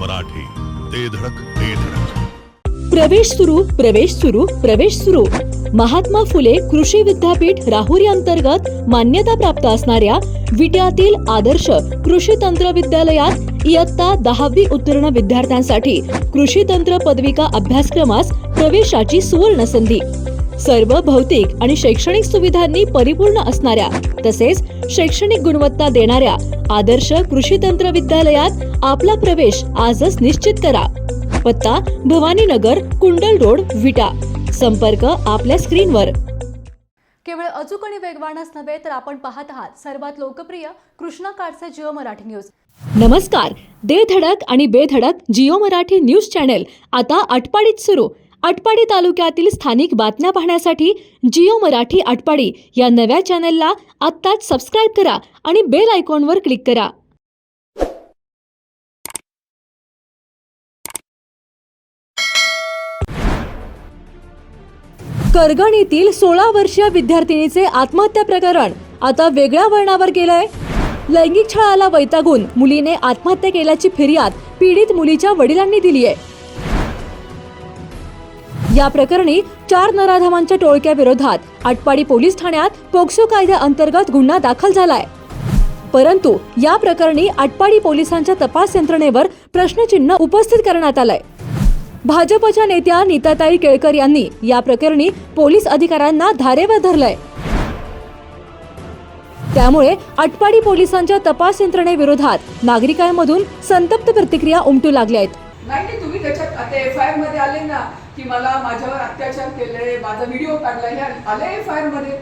मराठी. ते धडक ते धडक. प्रवेश सुरू प्रवेश सुरू प्रवेश सुरू. महात्मा फुले कृषी विद्यापीठ राहुरी अंतर्गत मान्यता प्राप्त असणाऱ्या विट्यातील आदर्श कृषी तंत्र विद्यालयात इयत्ता दहावी उत्तीर्ण विद्यार्थ्यांसाठी कृषी तंत्र पदविका अभ्यासक्रमास प्रवेशाची सुवर्ण संधी. सर्व भौतिक आणि शैक्षणिक सुविधांनी परिपूर्ण असणाऱ्या तसेच शैक्षणिक गुणवत्ता देणाऱ्या आदर्श कृषी तंत्र विद्यालयात आपला प्रवेश आजच निश्चित करा. पत्ता भवानीनगर कुंडल रोड विटा. संपर्क आपल्या स्क्रीनवर. केवळ अचूक आणि वेगवानच नव्हे तर आपण पाहत आहात सर्वात लोकप्रिय कृष्णा काडचे जिओ मराठी न्यूज. नमस्कार. दे धडक आणि बेधडक जिओ मराठी न्यूज चॅनल आता आटपाडीत सुरू. आटपाडी तालुक्यातील स्थानिक बातम्या पाहण्यासाठी जिओ मराठी आटपाडी या नव्या चॅनलला आत्ताच सबस्क्राईब करा आणि बेल आयकॉनवर क्लिक करा. करगण येथील सोळा वर्षीय विद्यार्थिनीचे आत्महत्या प्रकरण आता वेगळ्या वळणावर गेलंय. लैंगिक छळाला वैतागून मुलीने आत्महत्या केल्याची फिर्याद पीडित मुलीच्या वडिलांनी दिली आहे या प्रकरणी चार नराधमांच्या टोळक्याविरोधात आटपाडी पोलीस ठाण्यात पोक्सो कायद्याअंतर्गत गुन्हा दाखल झालाय. परंतु या प्रकरणी आटपाडी पोलिसांच्या तपास यंत्रणेवर प्रश्नचिन्ह उपस्थित करण्यात आलंय. भाजपच्या नेत्या नीताताई केळकर यांनी या प्रकरणी पोलीस अधिकाऱ्यांना धारेवर धरलंय. त्यामुळे आटपाडी पोलिसांच्या तपास यंत्रणेविरोधात नागरिकांमधून संतप्त प्रतिक्रिया उमटू लागल्या आहेत. नाही नाही तुम्ही त्याच्यात आता एफ आय आरमध्ये आले ना की मला माझ्यावर अत्याचार केले माझा व्हिडिओ काढला हे आले एफ आयमध्ये.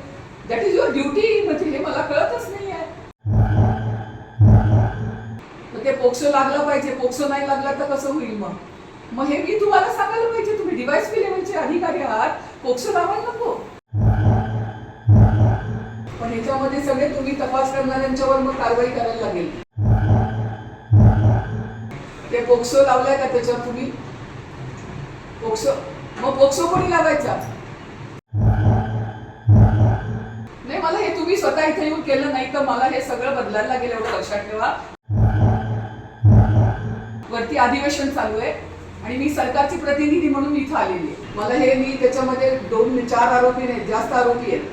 दॅट इज युअर ड्युटी म्हणजे हे मला कळतच नाही आहे मग ते पोक्सो लागला पाहिजे पोक्सो नाही लागला तर कसं होईल मग? मग हे मी तुम्हाला सांगायला पाहिजे तुम्ही डिवाइस पी लेवलचे अधिकारी आहात पोक्सो लावायला नको. पण ह्याच्यामध्ये सगळे तुम्ही तपास करणाऱ्यांच्यावर मग कारवाई करायला लागेल. ते पोक्सो लावलाय का त्याच्यावर तुम्ही? पोक्सो मग पोक्सो कोणी लावायचा? नाही मला हे तुम्ही स्वतः इथे येऊन केलं नाही तर मला हे सगळं बदलायला लागेल एवढं लक्षात ठेवा. वरती अधिवेशन चालू आहे आणि मी सरकारची प्रतिनिधी म्हणून इथं आलेली आहे. मला हे मी त्याच्यामध्ये दोन चार आरोपी नाहीत जास्त आरोपी आहेत.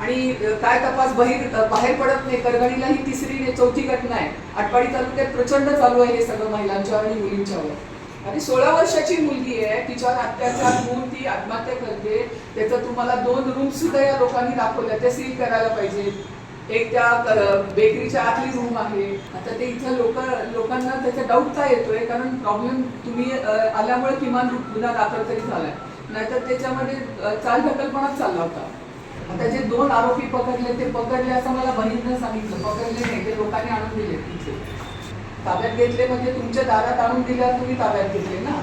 आणि काय तपास बहिर बाहेर पडत नाही करगणीला ही तिसरी चौथी घटना आहे. आटपाडी तालुक्यात प्रचंड चालू आहे हे सगळं महिलांच्या आणि मुलींच्यावर आणि सोळा वर्षाची मुलगी आहे तिच्यावर अत्याचार होऊन ती आत्महत्या करते. त्याचं तुम्हाला दोन रूम सुद्धा या लोकांनी दाखवल्या त्या सील करायला पाहिजे. एक त्या बेकरीच्या आतली रूम आहे. आता ते इथं लोक लोकांना त्याचा डाऊट का येतोय? कारण प्रॉब्लेम तुम्ही आल्यामुळे किमान गुन्हा दाखल तरी झालाय. नाहीतर त्याच्यामध्ये चाल ढकलपणाच चालला होता. आता जे दोन आरोपी पकडले ते पकडले असं मला बहिणीनं सांगितलं. पकडले नाही ते लोकांनी आणून दिले तिथे. ताब्यात घेतले म्हणजे तुमच्या दारात आणून दिल्यावर तुम्ही ताब्यात घेतले ना?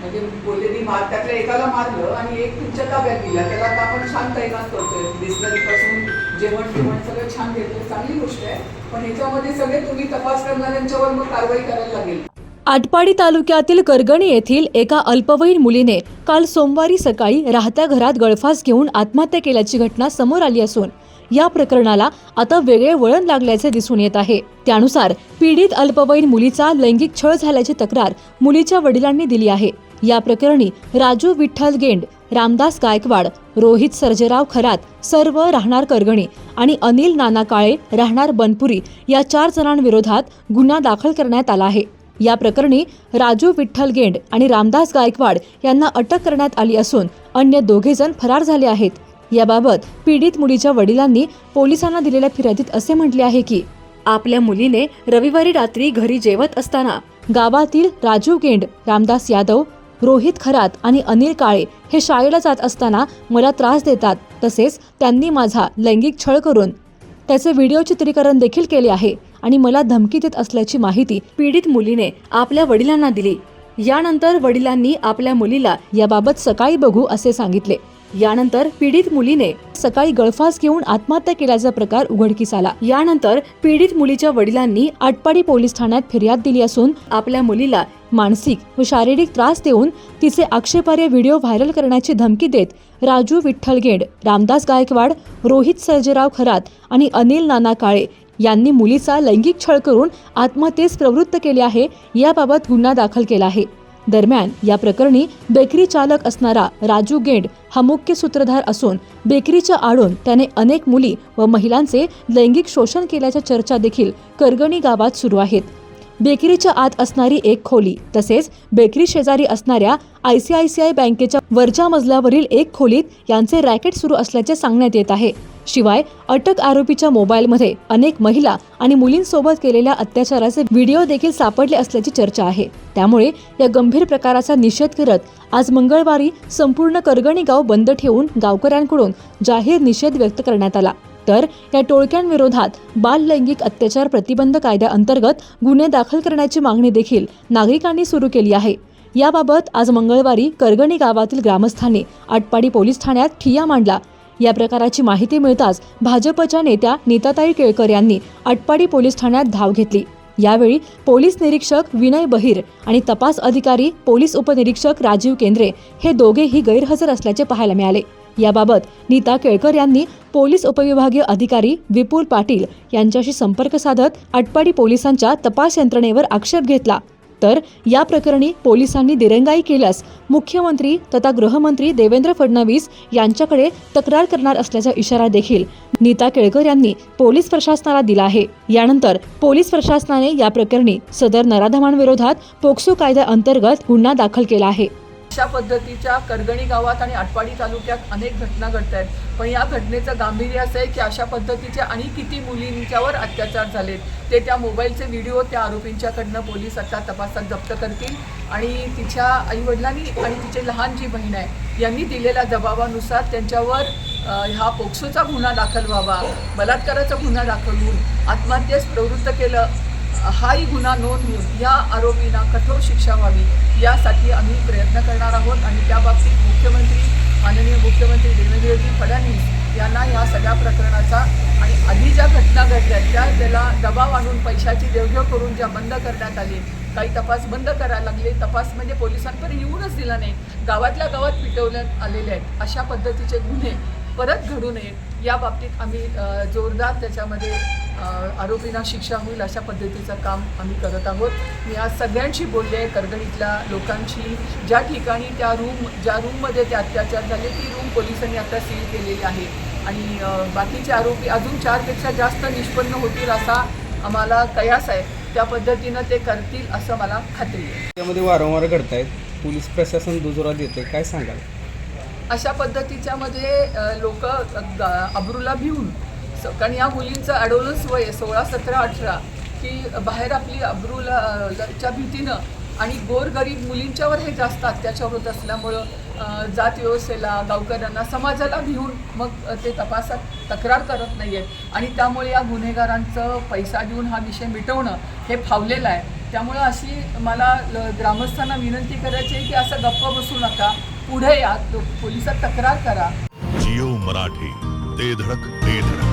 म्हणजे बोलले मी मार त्यातल्या एकाला मारलं आणि एक तुमच्या ताब्यात दिला त्याला आता आपण छान तैनात करतोय. बिस्लरीपासून जेवण जेवण सगळं छान घेतलं. चांगली गोष्ट आहे. पण ह्याच्यामध्ये सगळे तुम्ही तपास करणाऱ्यांच्यावर मग कारवाई करायला लागेल. आटपाडी तालुक्यातील करगणी येथील एका अल्पवयीन मुलीने काल सोमवारी सकाळी राहत्या घरात गळफास घेऊन आत्महत्या केल्याची घटना समोर आली असून या प्रकरणाला आता वेगळे वळण लागल्याचे दिसून येत आहे. त्यानुसार पीडित अल्पवयीन मुलीचा लैंगिक छळ झाल्याची तक्रार मुलीच्या वडिलांनी दिली आहे. या प्रकरणी राजू विठ्ठल गेंड रामदास गायकवाड रोहित सर्जेराव खरात सर्व राहणार करगणी आणि अनिल नाना काळे राहणार बनपुरी या चार जणांविरोधात गुन्हा दाखल करण्यात आला आहे. या प्रकरणी राजू विठ्ठल गेंड आणि रामदास गायकवाड यांना अटक करण्यात आली असून अन्य दोघे जण फरार झाले आहेत. याबाबत पीडित मुलीच्या वडिलांनी पोलिसांना दिलेल्या फिर्यादीत असे म्हटले आहे की आपल्या मुलीने रविवारी रात्री घरी जेवत असताना गावातील राजू गेंड रामदास यादव रोहित खरात आणि अनिल काळे हे शाळेला जात असताना मला त्रास देतात तसेच त्यांनी माझा लैंगिक छळ करून त्याचे व्हिडिओ चित्रीकरण देखील केले आहे आणि मला धमकी देत असल्याची माहिती पीडित मुलीने आपल्या वडिलांना दिली. यानंतर वडिलांनी आपल्या मुलीला याबाबत सकाळी बघू असे सांगितले. यानंतर पीडित मुलीने सकाळी गळफास घेऊन आत्महत्या केल्याचा प्रकार उघडकीस आला. यानंतर पीडित मुलीच्या वडिलांनी आटपाडी पोलीस ठाण्यात फिर्याद दिली असून आपल्या मुलीला मानसिक व शारीरिक त्रास देऊन तिचे आक्षेपार्ह व्हिडिओ व्हायरल करण्याची धमकी देत राजू विठ्ठल गेड रामदास गायकवाड रोहित सर्जेराव खरात आणि अनिल नाना काळे यांनी मुलीचा लैंगिक छळ करून आत्महत्येस प्रवृत्त केले आहे. याबाबत गुन्हा दाखल केला आहे. दरम्यान या प्रकरणी बेकरी चालक असणारा राजू गेंड हा मुख्य सूत्रधार असून बेकरीच्या आडून त्याने अनेक मुली व महिलांचे लैंगिक शोषण केल्याच्या चर्चा देखील करगणी गावात सुरू आहेत. बेकरीच्या आत असणारी एक खोली तसेच बेकरी शेजारी असणाऱ्या I C I C I बँकेच्या वरच्या मजल्यावरील एक खोलीत यांचे रॅकेट सुरू असल्याचे सांगण्यात येत आहे. शिवाय अटक आरोपीच्या मोबाईलमध्ये अनेक महिला आणि मुलींसोबत केलेल्या अत्याचाराचे व्हिडिओ देखील सापडले असल्याची चर्चा आहे. त्यामुळे या गंभीर प्रकाराचा निषेध करत आज मंगळवारी संपूर्ण करगणी गाव बंद ठेवून गावकऱ्यांकडून जाहीर निषेध व्यक्त करण्यात आला. तर या टोळक्यांविरोधात बाल लैंगिक अत्याचार प्रतिबंध कायद्याअंतर्गत गुन्हे दाखल करण्याची मागणी देखील नागरिकांनी सुरू केली आहे. याबाबत आज मंगळवारी करगणी गावातील ग्रामस्थांनी आटपाडी पोलीस ठाण्यात ठिया मांडला. या प्रकाराची माहिती मिळताच भाजपच्या नेत्या नीताताई केळकर यांनी आटपाडी पोलीस ठाण्यात धाव घेतली. यावेळी पोलीस निरीक्षक विनय बहिर आणि तपास अधिकारी पोलीस उपनिरीक्षक राजीव केंद्रे हे दोघेही गैरहजर असल्याचे पाहायला मिळाले. याबाबत नीता केळकर यांनी पोलीस उपविभागीय अधिकारी विपुल पाटील यांच्याशी संपर्क साधत आटपाडी पोलिसांच्या तपास यंत्रणेवर आक्षेप घेतला. तर या प्रकरणी पोलिसांनी दिरंगाई केल्यास मुख्यमंत्री तथा गृहमंत्री देवेंद्र फडणवीस यांच्याकडे तक्रार करणार असल्याचा इशारा देखील नीता केळकर यांनी पोलीस प्रशासनाला दिला आहे. यानंतर पोलीस प्रशासनाने या प्रकरणी सदर नराधमांविरोधात पोक्सो कायद्याअंतर्गत गुन्हा दाखल केला आहे. अशा पद्धतीच्या करगणी गावात आणि आटपाडी तालुक्यात अनेक घटना घडत आहेत. पण या घटनेचं गांभीर्य असं आहे की अशा पद्धतीचे आणि किती मुलींच्यावर अत्याचार झालेत ते त्या मोबाईलचे व्हिडिओ त्या आरोपींच्याकडनं पोलीस आता तपासात जप्त करतील. आणि तिच्या आईवडिलांनी आणि तिची लहान जी बहीण आहे यांनी दिलेल्या दबावानुसार त्यांच्यावर हा पोक्सोचा गुन्हा दाखल व्हावा. बलात्काराचा गुन्हा दाखल होऊन आत्महत्येस प्रवृत्त केलं. हाही गुन्हा नोंद होऊन या आरोपींना कठोर शिक्षा व्हावी यासाठी आम्ही प्रयत्न करणार आहोत आणि त्या बाबतीत मुख्यमंत्री माननीय मुख्यमंत्री देवेंद्रजी फडणवीस यांना या सगळ्या प्रकरणाचा आणि आधी ज्या घटना घडल्या त्या त्याला दबाव आणून पैशाची देवघेव करून ज्या बंद करण्यात आली काही तपास बंद करायला लागले. तपास म्हणजे पोलिसांपर्यंत येऊनच दिला नाही. गावातल्या गावात पिटवण्यात आलेले आहेत. अशा पद्धतीचे गुन्हे परत घडू नये या बाबतीत आम्ही जोरदार त्याच्यामध्ये आरोपींना शिक्षा होईल अशा पद्धतीचं काम आम्ही करत आहोत. मी आज सगळ्यांशी बोलले आहे करगणीतल्या लोकांशी. ज्या ठिकाणी त्या रूम ज्या रूममध्ये ते अत्याचार झाले ती रूम पोलिसांनी आता सील केलेली आहे. आणि बाकीचे आरोपी अजून चारपेक्षा जास्त निष्पन्न होतील असा आम्हाला कयास आहे. त्या पद्धतीनं ते करतील असं मला खात्री आहे. त्यामध्ये वारंवार घडतायत. पोलीस प्रशासन दुजोरा देते काय सांगाल? अशा पद्धतीच्या मध्ये लोक अब्रूला भिवून स- कारण या मुलींचं ॲडोलन्स वय सोळा सतरा अठरा की बाहेर आपली अब्रूलाच्या भीतीनं आणि गोरगरीब मुलींच्यावर हे जास्त अत्याचार होत असल्यामुळं जात व्यवस्थेला गावकऱ्यांना समाजाला भिवून मग ते तपासात तक्रार करत नाही आहेत आणि त्यामुळे या गुन्हेगारांचं पैसा देऊन हा विषय मिटवणं हे फावलेलं आहे. त्यामुळं अशी मला ग्रामस्थांना विनंती करायची आहे की असं गप्प बसू नका. पुढे या पोलिसात तक्रार करा. जिओ मराठी ते धडक ते धडक.